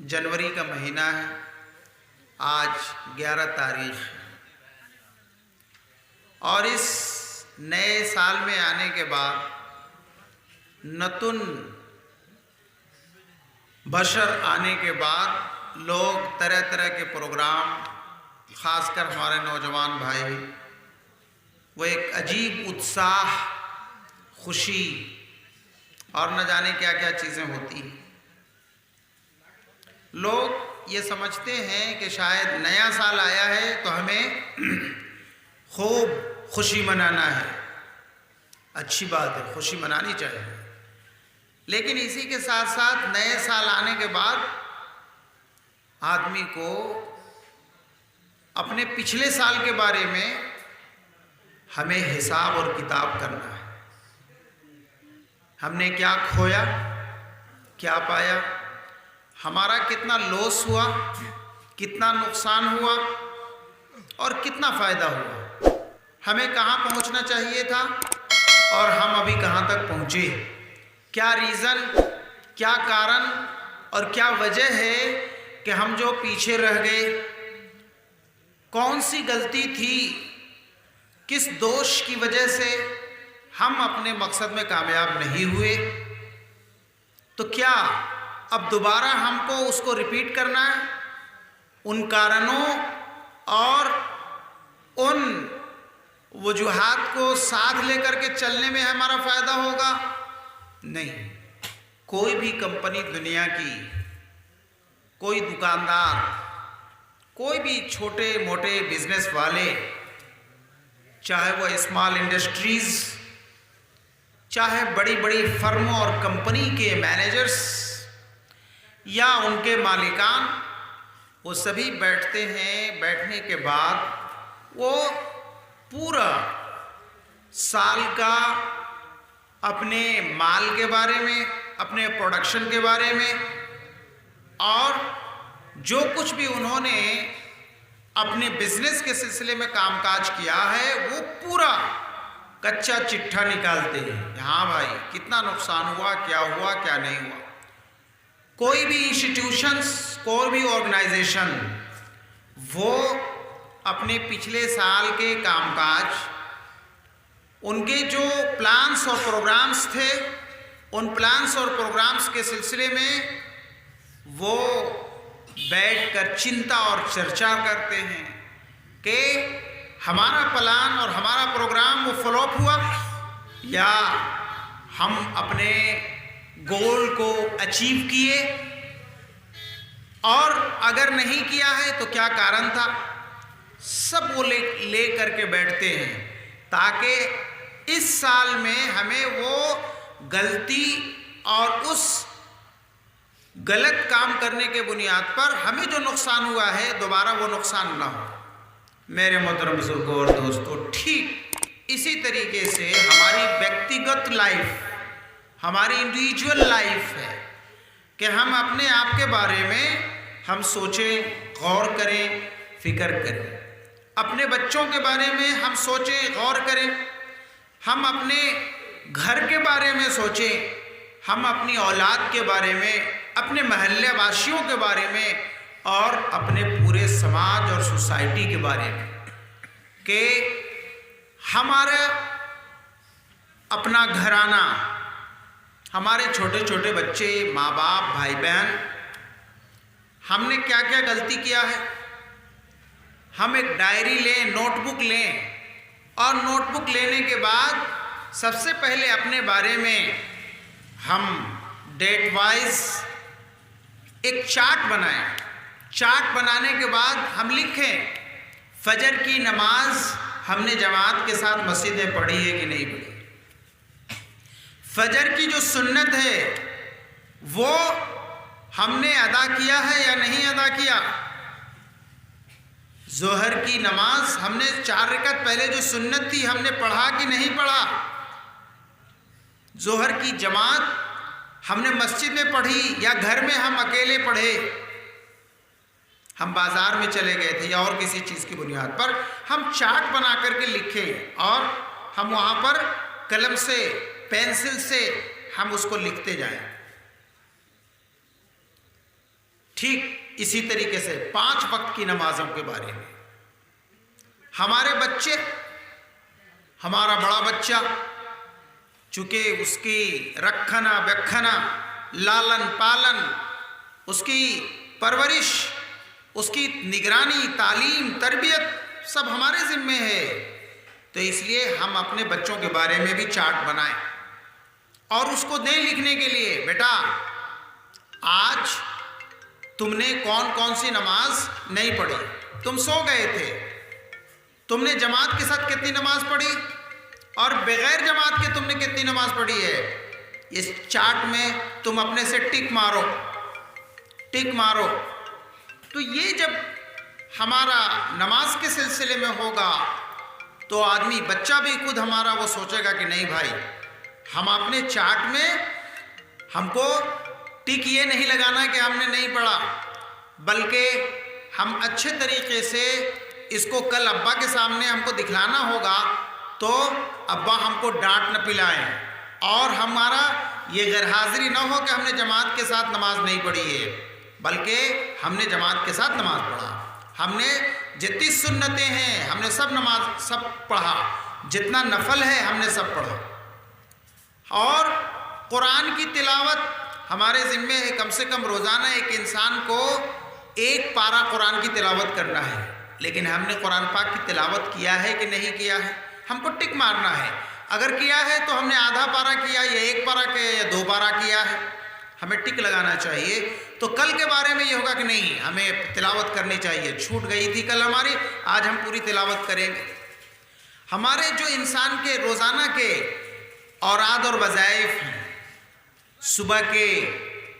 जनवरी का महीना है। आज 11 तारीख और इस नए साल में आने के बाद नतुन बशर आने के बाद लोग तरह तरह के प्रोग्राम, खासकर हमारे नौजवान भाई, वो एक अजीब उत्साह, खुशी और न जाने क्या क्या चीज़ें होती हैं। लोग ये समझते हैं कि शायद नया साल आया है तो हमें खूब खुशी मनाना है। अच्छी बात है, खुशी मनानी चाहिए। लेकिन इसी के साथ साथ नए साल आने के बाद आदमी को अपने पिछले साल के बारे में हमें हिसाब और किताब करना है। हमने क्या खोया, क्या पाया हमारा कितना लॉस हुआ, कितना नुकसान हुआ और कितना फ़ायदा हुआ। हमें कहाँ पहुँचना चाहिए था और हम अभी कहाँ तक पहुँचे? क्या रीज़न क्या कारण और क्या वजह है कि हम जो पीछे रह गए? कौन सी गलती थी? किस दोष की वजह से हम अपने मकसद में कामयाब नहीं हुए? तो क्या अब दोबारा हमको उसको रिपीट करना है। उन कारणों और उन वजूहत को साथ लेकर के चलने में हमारा फ़ायदा होगा। नहीं, कोई भी कंपनी दुनिया की, कोई दुकानदार, कोई भी छोटे मोटे बिज़नेस वाले, चाहे वो स्मॉल इंडस्ट्रीज़ चाहे बड़ी बड़ी फर्मों और कंपनी के मैनेजर्स या उनके मालिकान, वो सभी बैठते हैं। बैठने के बाद वो पूरा साल का अपने माल के बारे में, अपने प्रोडक्शन के बारे में और जो कुछ भी उन्होंने अपने बिज़नेस के सिलसिले में कामकाज किया है, वो पूरा कच्चा चिट्ठा निकालते हैं। हाँ भाई, कितना नुकसान हुआ, क्या हुआ, क्या नहीं हुआ। कोई भी इंस्टीट्यूशंस कोई भी ऑर्गेनाइजेशन वो अपने पिछले साल के कामकाज, उनके जो प्लान्स और प्रोग्राम्स थे, उन प्लान्स और प्रोग्राम्स के सिलसिले में वो बैठकर चिंता और चर्चा करते हैं कि हमारा प्लान और हमारा प्रोग्राम वो फ्लॉप हुआ या हम अपने गोल को अचीव किए और अगर नहीं किया है तो क्या कारण था? सब वो ले ले करके बैठते हैं, ताकि इस साल में हमें वो गलती और उस गलत काम करने के बुनियाद पर हमें जो नुकसान हुआ है, दोबारा वो नुकसान ना हो। मेरे मोहतरम बुज़ुर्गों और दोस्तों, ठीक इसी तरीके से हमारी व्यक्तिगत लाइफ हमारी इंडिविजुअल लाइफ है कि हम अपने आप के बारे में हम सोचें, गौर करें, फ़िक्र करें। अपने बच्चों के बारे में हम सोचें, गौर करें। हम अपने घर के बारे में सोचें। हम अपनी औलाद के बारे में, अपने महल्ले वासियों के बारे में और अपने पूरे समाज और सोसाइटी के बारे में कि हमारा अपना घराना हमारे छोटे छोटे बच्चे माँ बाप भाई बहन हमने क्या क्या गलती किया है? हम एक डायरी लें, नोटबुक लें और नोटबुक लेने के बाद सबसे पहले अपने बारे में हम डेट वाइज एक चार्ट बनाएँ। चार्ट बनाने के बाद हम लिखें, फजर की नमाज़ हमने जमात के साथ मस्जिद पढ़ी है कि नहीं पढ़ी? फजर की जो सुन्नत है, वो हमने अदा किया है या नहीं अदा किया? जोहर की नमाज़ हमने चार रकत पहले जो सुन्नत थी, हमने पढ़ा कि नहीं पढ़ा? जोहर की जमात हमने मस्जिद में पढ़ी या घर में हम अकेले पढ़े? हम बाज़ार में चले गए थे या और किसी चीज़ की बुनियाद पर। हम चार्ट बना करके लिखें और हम वहाँ पर कलम से पेंसिल से हम उसको लिखते जाएँ। ठीक इसी तरीके से पाँच वक्त की नमाजों के बारे में। हमारे बच्चे, हमारा बड़ा बच्चा, चूँकि उसकी रखना, व्यखना, लालन पालन, उसकी परवरिश, उसकी निगरानी, तालीम, तरबियत सब हमारे ज़िम्मे है। तो इसलिए हम अपने बच्चों के बारे में भी चार्ट बनाएँ। और उसको दें लिखने के लिए, बेटा, आज तुमने कौन कौन सी नमाज़ नहीं पढ़ी? तुम सो गए थे। तुमने जमात के साथ कितनी नमाज़ पढ़ी? और बगैर जमात के तुमने कितनी नमाज़ पढ़ी है? इस चार्ट में तुम अपने से टिक मारो। टिक मारो। तो ये जब हमारा नमाज़ के सिलसिले में होगा तो आदमी, बच्चा भी खुद हमारा वो सोचेगा कि नहीं भाई हम अपने चार्ट में हमको टिक ये नहीं लगाना कि हमने नहीं पढ़ा, बल्कि हम अच्छे तरीके से इसको कल अब्बा के सामने हमको दिखलाना होगा तो अब्बा हमको डांट न पिलाएँ। और हमारा ये गैर हाजिरी न हो कि हमने जमात के साथ नमाज़ नहीं पढ़ी है, बल्कि हमने जमात के साथ नमाज़ पढ़ा। हमने जितनी सुन्नतें हैं, हमने सब नमाज़, सब पढ़ा। जितना नफल है, हमने सब पढ़ा। और कुरान की तिलावत हमारे ज़िम्मे है, कम से कम रोज़ाना एक इंसान को एक पारा कुरान की तिलावत करना है। लेकिन हमने कुरान पाक की तिलावत किया है कि नहीं किया है? हमको टिक मारना है। अगर किया है तो हमने आधा पारा किया, या एक पारा किया, या दो पारा किया है। हमें टिक लगाना चाहिए। तो कल के बारे में ये होगा कि नहीं, हमें तिलावत करनी चाहिए। छूट गई थी कल हमारी, आज हम पूरी तिलावत करेंगे। हमारे जो इंसान के रोज़ाना के औराद और वज़ाइफ हैं। सुबह के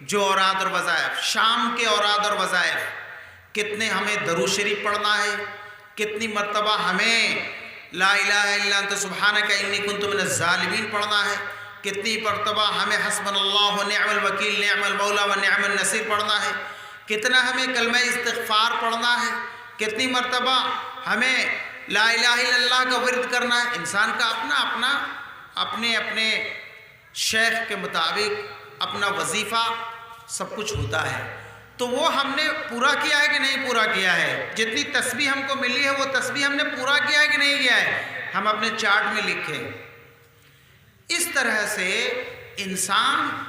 जो औराद और वज़ाइफ, शाम के औराद और वज़ाइफ, कितने हमें दरू पढ़ना है, कितनी मरतबा हमें ला इल्ला अंत सुबहानक इन्नी कुन्तु मिनज़ ज़ालिमीन पढ़ना है, कितनी मरतबा हमें हसबनल्लाहु निअमल वकील, निअमल मौला व नसीर पढ़ना है, कितना हमें कलम इस्तग़फ़ार पढ़ना है, कितनी मरतबा हमें ला का विरद करना है। इंसान का अपना अपना अपने अपने शेख के मुताबिक अपना वजीफ़ा सब कुछ होता है। तो वो हमने पूरा किया है कि नहीं पूरा किया है? जितनी तस्बीह हमको मिली है, वो तस्बीह हमने पूरा किया है कि नहीं किया है? हम अपने चार्ट में लिखें। इस तरह से इंसान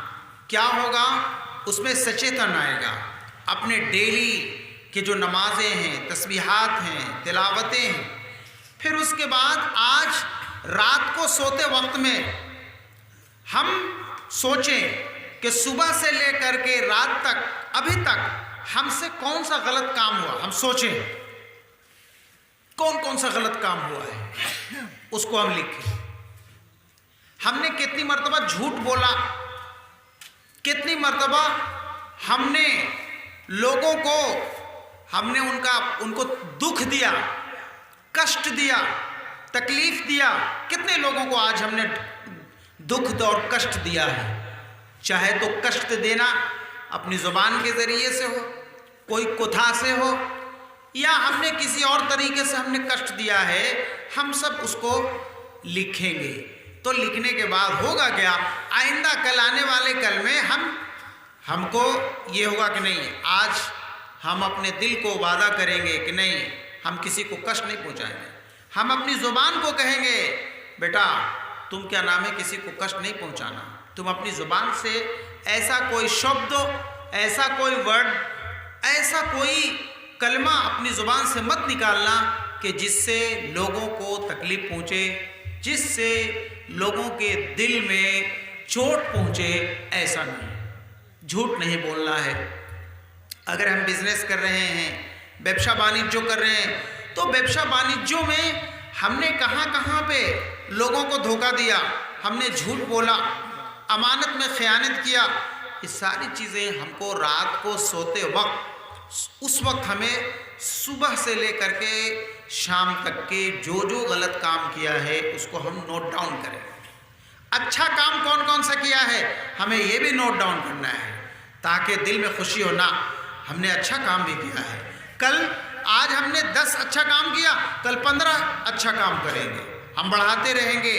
क्या होगा? उसमें सचेतन आएगा। अपने डेली के जो नमाजें हैं, तस्बीहात हैं, तिलावतें हैं, फिर उसके बाद आज रात को सोते वक्त में हम सोचें कि सुबह से लेकर के रात तक, अभी तक हमसे कौन सा गलत काम हुआ? हम सोचें कौन कौन सा गलत काम हुआ है? उसको हम लिखें। हमने कितनी मरतबा झूठ बोला? कितनी मरतबा हमने लोगों को, हमने उनका, उनको दुख दिया, कष्ट दिया तकलीफ़ दिया। कितने लोगों को आज हमने दुख और कष्ट दिया है? चाहे तो कष्ट देना अपनी ज़ुबान के ज़रिए से हो, कोई कुथा से हो, या हमने किसी और तरीके से हमने कष्ट दिया है, हम सब उसको लिखेंगे। तो लिखने के बाद होगा क्या? आइंदा कल आने वाले कल में हम, हमको ये होगा कि नहीं, आज हम अपने दिल को वादा करेंगे कि नहीं, हम किसी को कष्ट नहीं पहुंचाएँगे। हम अपनी ज़ुबान को कहेंगे, बेटा, तुम क्या नाम है किसी को कष्ट नहीं पहुंचाना? तुम अपनी ज़ुबान से ऐसा कोई शब्द, ऐसा कोई वर्ड ऐसा कोई कलमा अपनी ज़ुबान से मत निकालना कि जिससे लोगों को तकलीफ़ पहुँचे, जिससे लोगों के दिल में चोट पहुँचे। ऐसा नहीं। झूठ नहीं बोलना है। अगर हम बिज़नेस कर रहे हैं व्यवसा वाणिज्य कर रहे हैं तो व्यवसा वाणिज्यों में हमने कहाँ कहाँ पे लोगों को धोखा दिया, हमने झूठ बोला, अमानत में ख़यानत किया, ये सारी चीज़ें हमको रात को सोते वक्त, उस वक्त हमें सुबह से लेकर के शाम तक के जो जो गलत काम किया है, उसको हम नोट डाउन करें। अच्छा काम कौन कौन सा किया है, हमें ये भी नोट डाउन करना है, ताकि दिल में खुशी हो ना, हमने अच्छा काम भी किया है। कल आज हमने दस अच्छा काम किया, कल पंद्रह अच्छा काम करेंगे। हम बढ़ाते रहेंगे,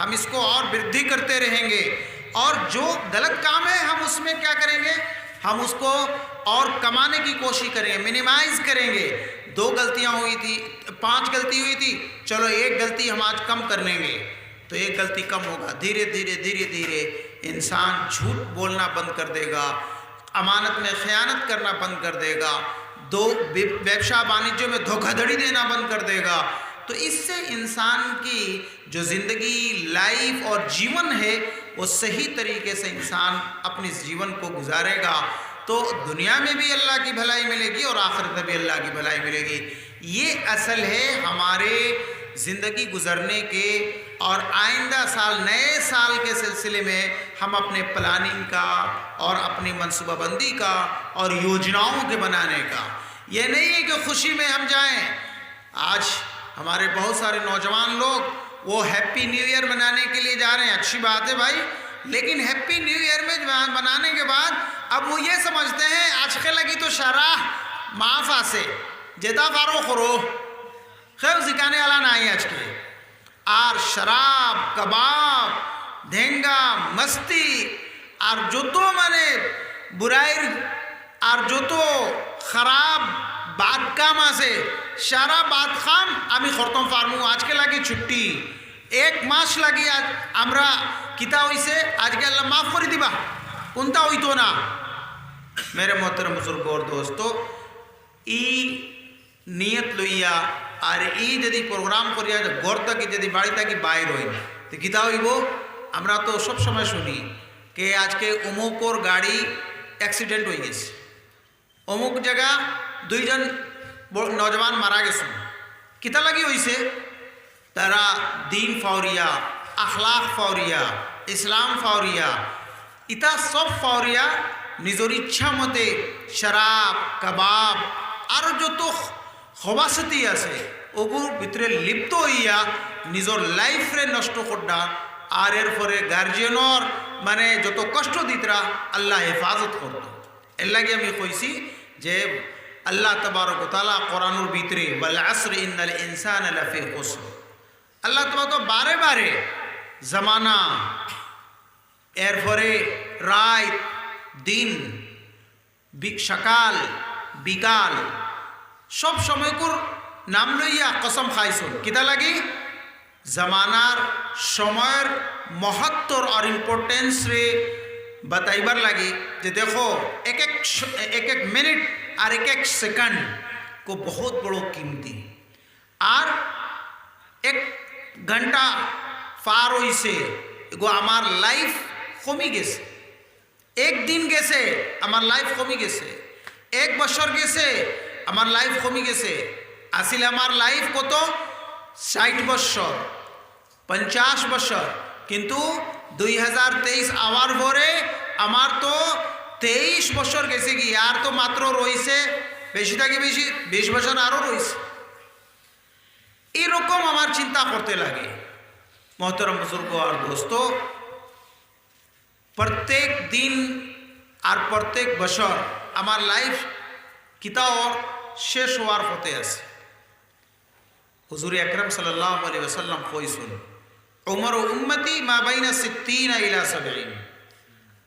हम इसको और वृद्धि करते रहेंगे। और जो गलत काम है, हम उसमें क्या करेंगे? हम उसको और कमाने की कोशिश करेंगे मिनिमाइज करेंगे। दो गलतियाँ हुई थी, पाँच गलती हुई थी, चलो एक गलती हम आज कम कर लेंगे। तो एक गलती कम होगा, धीरे धीरे धीरे धीरे इंसान झूठ बोलना बंद कर देगा, अमानत में खयानत करना बंद कर देगा। दो व्यवसाय वाणिज्य में धोखाधड़ी देना बंद कर देगा। तो इससे इंसान की जो ज़िंदगी लाइफ और जीवन है, वो सही तरीके से इंसान अपने जीवन को गुजारेगा। तो दुनिया में भी अल्लाह की भलाई मिलेगी और आखिरत में भी अल्लाह की भलाई मिलेगी। ये असल है हमारे ज़िंदगी गुजरने के और आइंदा साल, नए साल के सिलसिले में हम अपने प्लानिंग का और अपनी मनसूबाबंदी का और योजनाओं के बनाने का। ये नहीं है कि खुशी में हम जाएं आज हमारे बहुत सारे नौजवान लोग वो हैप्पी न्यू ईयर मनाने के लिए जा रहे हैं अच्छी बात है भाई लेकिन हैप्पी न्यू ईयर में मनाने के बाद अब वो ये समझते हैं आज के लगी तो शराह माफ आसे जेदा फारो खरो खैर सिखाने वाला ना ही आज के আর শরাব কাবাব ধেঙ্গা মস্তি আর যত মানে বুরাইর আর যত খারাপ বাদ কাম আছে। সারা বাদ খাম আমি খরতম ফার্মু, আজকে লাগে ছুটি। এক মাস লাগে আজ আমরা কিতা হইছে, আজকে আল্লাহ মাফ করে দিবা। কোনটা হইতো না? মেরে মহতর বুজুর্গ দোস্ত, ই নিয়ত লইয়া আর ই যদি প্রোগ্রাম করিয়া ঘর থাকি, যদি বাড়ি থাকি, বাইর হই তো কিতা হইব? আমরা তো সব সময় শুনি, কে আজকে অমুকর গাড়ি অ্যাক্সিডেন্ট হয়ে গেছে। অমুক জায়গা দুইজন নজওয়ান মারা গেছে কিতা লাগি হইছে? তারা দিন ফাউরিয়া, আখলাখ ফাউরিয়া, ইসলাম ফাউরিয়া, ইতা সব ফাউরিয়া নিজের ইচ্ছা মতে শরাব, কাবাব, আর যত হবাসতি আছে, ওগুর ভিতরে লিপ্ত হইয়া নিজের লাইফরে নষ্ট করডা, আর এর পরে গার্জিয়নর মানে যত কষ্ট দিতরা, আল্লাহ হেফাজত করত। এর লাগে আমি কইছি যে আল্লাহ তবারক তালা কোরআনুর ভিতরে আসর ইন্দাল ইনসান আল্লাহ তোমার তো বারে বারে জামানা, এরপরে রাত, দিন সকাল, বিকাল, সব সময়কুর নাম লইয়া কসম খাইছুন। কিতা লাগি? জামানার সময়ের মহত্বর আর ইম্পর্টেন্স রে बताइबार लगी कि देखो एक एक एक एक मिनट और एक एक सेकंड को बहुत बड़ो कीमती और एक घंटा পার হইছে এগো আমার লাইফ কমি গেছে একদিন গেছে আমার লাইফ কমি গেছে এক বছর গেছে আমার লাইফ কমি গেছে আসলে আমার লাইফ কত ষাট বছর পঞ্চাশ বছর কিন্তু দুই হাজার তেইশ আওয়ার পরে আমার তো তেইশ বছর গেছে কি, আর তো মাত্র রয়েছে বেশি থাকে বেশি? বিশ বছর আরও রয়েছে। এরকম আমার চিন্তা করতে লাগে। মহতরম বুজুর্গ আর দোস্ত, প্রত্যেক দিন আর প্রত্যেক বছর আমার লাইফ কিতাও শেষ হওয়ার পথে আছে। হুজুর আকরম সাল্লাম আলী ওসাল্লাম কইসুন উমর উন্মতি মা বাইনা সিদ্দিন ইলা সাবাইন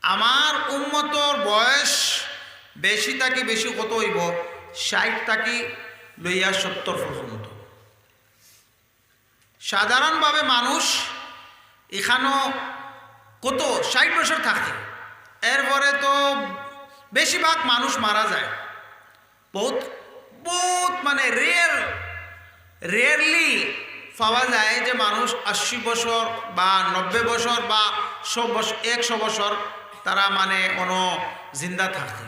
আমার উন্মতর বয়স বেশি থাকি বেশি কত হইব? ষাট তাকি লইয়া সত্তর পর্যন্ত। সাধারণভাবে মানুষ এখানেও কত? ষাট বছর থাকে। এরপরে তো বেশিরভাগ মানুষ মারা যায়। বহুত বহুত মানে রেয়ার রেয়ারলি পাওয়া যায় যে মানুষ আশি বছর বা নব্বই বছর বা বছর একশো বছর তারা মানে কোনো জিন্দা থাকে।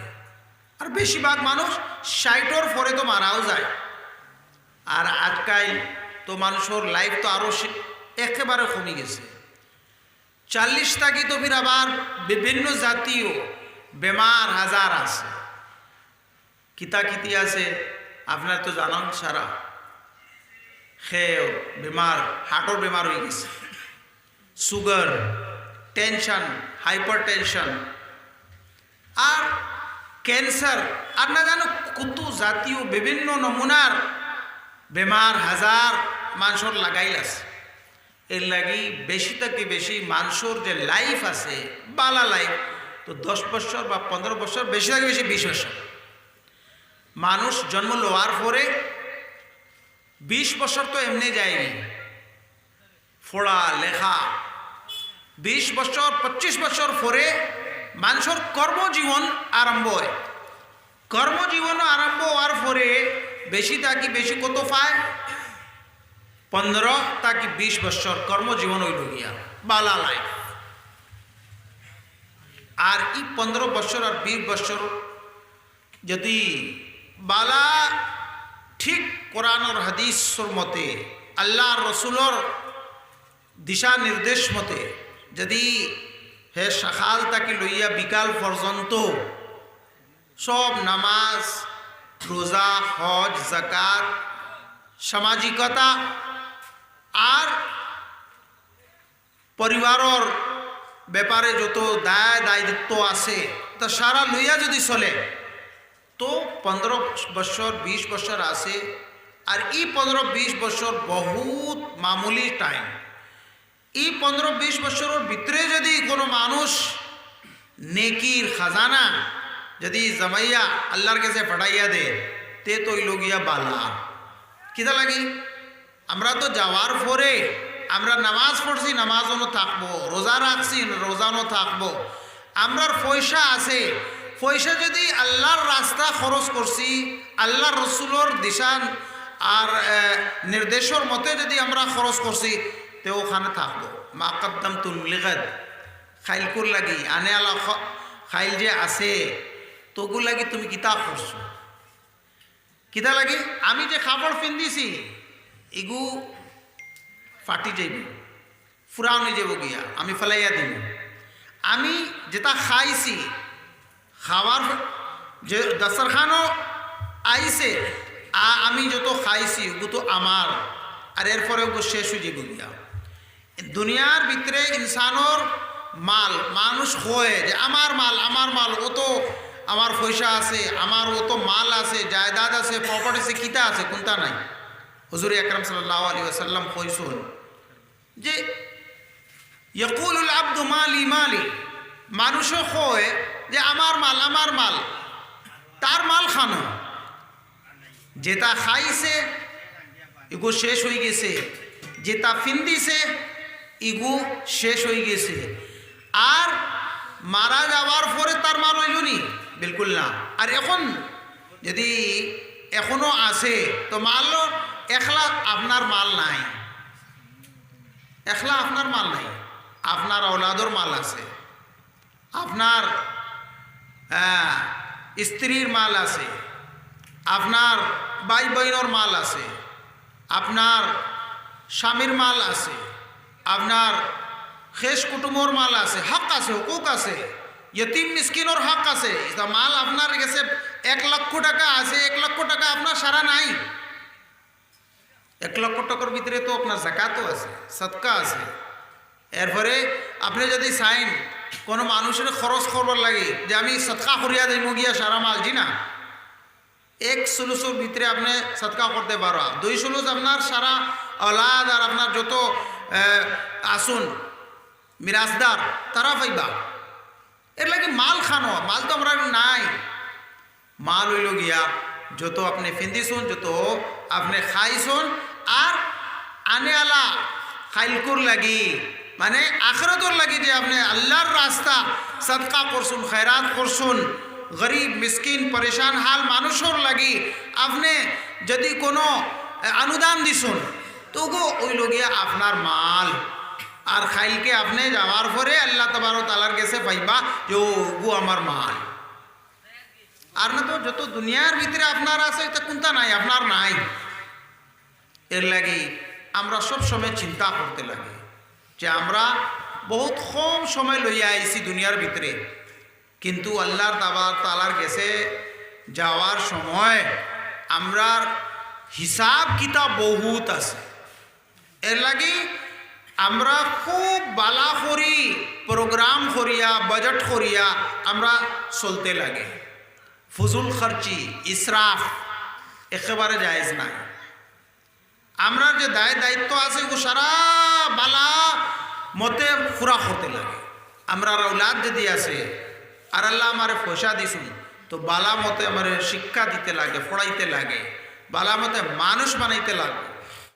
আর বেশিরভাগ মানুষ ষাটর পরে তো মারাও যায়। আর আজকাল তো মানুষের লাইফ তো আরও একেবারে কমে গেছে। চাল্লিশ থাকি তো ফির আবার বিভিন্ন জাতীয় বেমার হাজার আছে। কিতা কিতি আছে, আপনার তো জানান সারা। খেয়ে বেমার, হার্টর বেমার হয়ে গেছে। সুগার টেনশন হাইপার টেনশন আর ক্যান্সার, আর না জানো কত জাতীয় বিভিন্ন নমুনার বেমার হাজার মানুষের লাগাইল আছে। এর লাগি বেশি থেকে বেশি মানুষের যে লাইফ আছে, বালা লাইফ তো দশ বছর বা পনেরো বছর বেশি থেকে বেশি বিশ বছর। মানুষ জন্ম লওয়ার পরে বিশ বছর তো এমনি যায়নি। ফোড়া, লেখা বিশ বছর, পঁচিশ বছর পরে মানুষের কর্মজীবন আরম্ভ হয়। কর্মজীবন আরম্ভ হওয়ার পরে বেশি তাকি বেশি কত পায়? পনেরো তাকি বিশ বছর কর্মজীবন হইল গিয়া, বালা লাইফ আর এই পনেরো বছর আর বিশ বছর যদি বালা ঠিক কোরআনর হাদিসর মতে আল্লাহ রসুলর দিশা নির্দেশ মতে যদি হে সকাল তাকে লইয়া বিকাল পর্যন্ত সব নামাজ, রোজা, হজ জাকাত সামাজিকতা আর পরিবারর ব্যাপারে যত দায় দায়িত্ব আছে, তা সারা লইয়া যদি চলে, তো পনেরো বছর, বিশ বছর আছে। আর এই পনেরো, বিশ বছর বহুত মামুলি টাইম এই পনেরো বিশ বছরের ভিতরে যদি কোনো মানুষ নেকির খাজানা যদি জমাইয়া আল্লাহর কাছে পাঠাইয়া দে, তে তো লগিয়া বালা। কিতা লাগি? আমরা তো যাওয়ার পরে আমরা নামাজ পড়ছি, নামাজও থাকব, রোজা রাখছি রোজানো থাকব। আমরার পয়সা আছে। পয়সা যদি আল্লাহর রাস্তা খরচ করছি, আল্লাহর রসুলোর দিশান আর নির্দেশর মতে যদি আমরা খরচ করছি তে ওখানে থাকব। মা কদ্দাম তুলমিলিগাদ খাইলকুর লাগি? আনে আলা খাইল যে আছে তোগুর লাগি তুমি কিতা করছ? কিতা লাগি? আমি যে কাপড় পিন্দিছি এগু ফাটি যাইব ফুরাও নিয়ে যাব গিয়া, আমি ফেলাইয়া দিব আমি যেটা খাইছি খাওয়ার যে দস্তরখানও আইছে আমি যত খাইছি, ওগু তো আমার, আর এরপরে ওগু শেষ হয়ে যাব গিয়া। দুনিয়ার ভিতরে ইনসানোর মাল, মানুষ হয় যে আমার মাল আমার মাল, ও তো আমার পয়সা আছে, আমার ও তো মাল আছে, জায়দাদ আছে প্রপার্টি আছে, কিতা আছে, কোনটা নাই? হুজুর আকরম সাল্লাহ আলী আসাল্লাম কইসুন যে ইয়কুল আব্দু মালি মালি। মানুষও কয় যে আমার মাল আমার মাল। তার মাল খানো। যেটা খাইছে, এগু শেষ হয়ে গেছে। যেটা ফিন্দিছে ইগু শেষ হয়ে গেছে। আর মারা যাওয়ার পরে তার মাল হইল নি? বিলকুল না। আর এখন যদি এখনও আছে তো মাল একলা আপনার মাল নাই। একলা আপনার মাল নাই। আপনার ঔলাদর মাল আছে। আপনার হ্যাঁ, স্ত্রীর মাল আছে। আপনার ভাই বইনর মাল আছে। আপনার স্বামীর মাল আছে। আপনার শেষ কুটুমর মাল আছে, হক আছে, হুকুক আছে, ইয়তিম মিসকিনর হক আছে মাল আপনার কাছে এক লক্ষ টাকা আছে, এক লক্ষ টাকা আপনার সারা নাই। এক লক্ষ টাকার ভিতরে তো আপনার জাকাতও আছে সৎকা আছে। এরপরে আপনি যদি চাইন, কোনো মানুষের খরচ করবার লাগে, যে আমি সৎকা করিয়া দিই গিয়া সারা মাল, জি না। এক সুলুসুর ভিতরে আপনি সৎকা করতে পারো দুই সুলুস আপনার সারা অলাদ আর আপনার যত আসুন। মিরাজদার, তারা পাইবা। এর লাগে মাল খানো, মাল তো আমরা নাই। মাল হইল গিয়া, যত আপনি ফিন্দিছুন যত আপনি খাইছুন আর আনে আলা খাইলকুর লাগি। মানে আখরতর লাগি যে আপনি আল্লাহর রাস্তা সদকা করছুন খৈরাত করছুন গরিব, মিসকিন, পরেশান, হাল মানুষের লাগি আপনি যদি কোনো অনুদান দিছুন তো গো ওই লগিয়া আপনার মাল। আর খাইলকে আপনি যাওয়ার পরে আল্লাহ তবার তালার গেছে পাইবা যে ও আমার মাল। আর না তো যত দুনিয়ার ভিতরে আপনার আছে, এটা কোনটা নাই? আপনার নাই। এর লাগে আমরা সব সময় চিন্তা করতে লাগে যে আমরা বহুত কম সময় লইয়া আইছি দুনিয়ার ভিতরে। কিন্তু আল্লাহর দাবার তালার গেছে যাওয়ার সময় আমরার হিসাব কিতাব বহুত আছে। এর লাগি আমরা খুব বালা করি প্রোগ্রাম করিয়া বাজেট করিয়া আমরা চলতে লাগে। ফুজুল খরচি ইসরাফ একেবারে জায়েজ নাই। আমরা যে দায় দায়িত্ব আছে ও সারা বালা মতে পুরা হতে লাগে। আমরা রৌলাদ যদি আছে, আর আল্লাহ আমার পয়সা দিছুন, তো বালা মতে আমার শিক্ষা দিতে লাগে, পড়াইতে লাগে। বালা মতে মানুষ বানাইতে লাগবে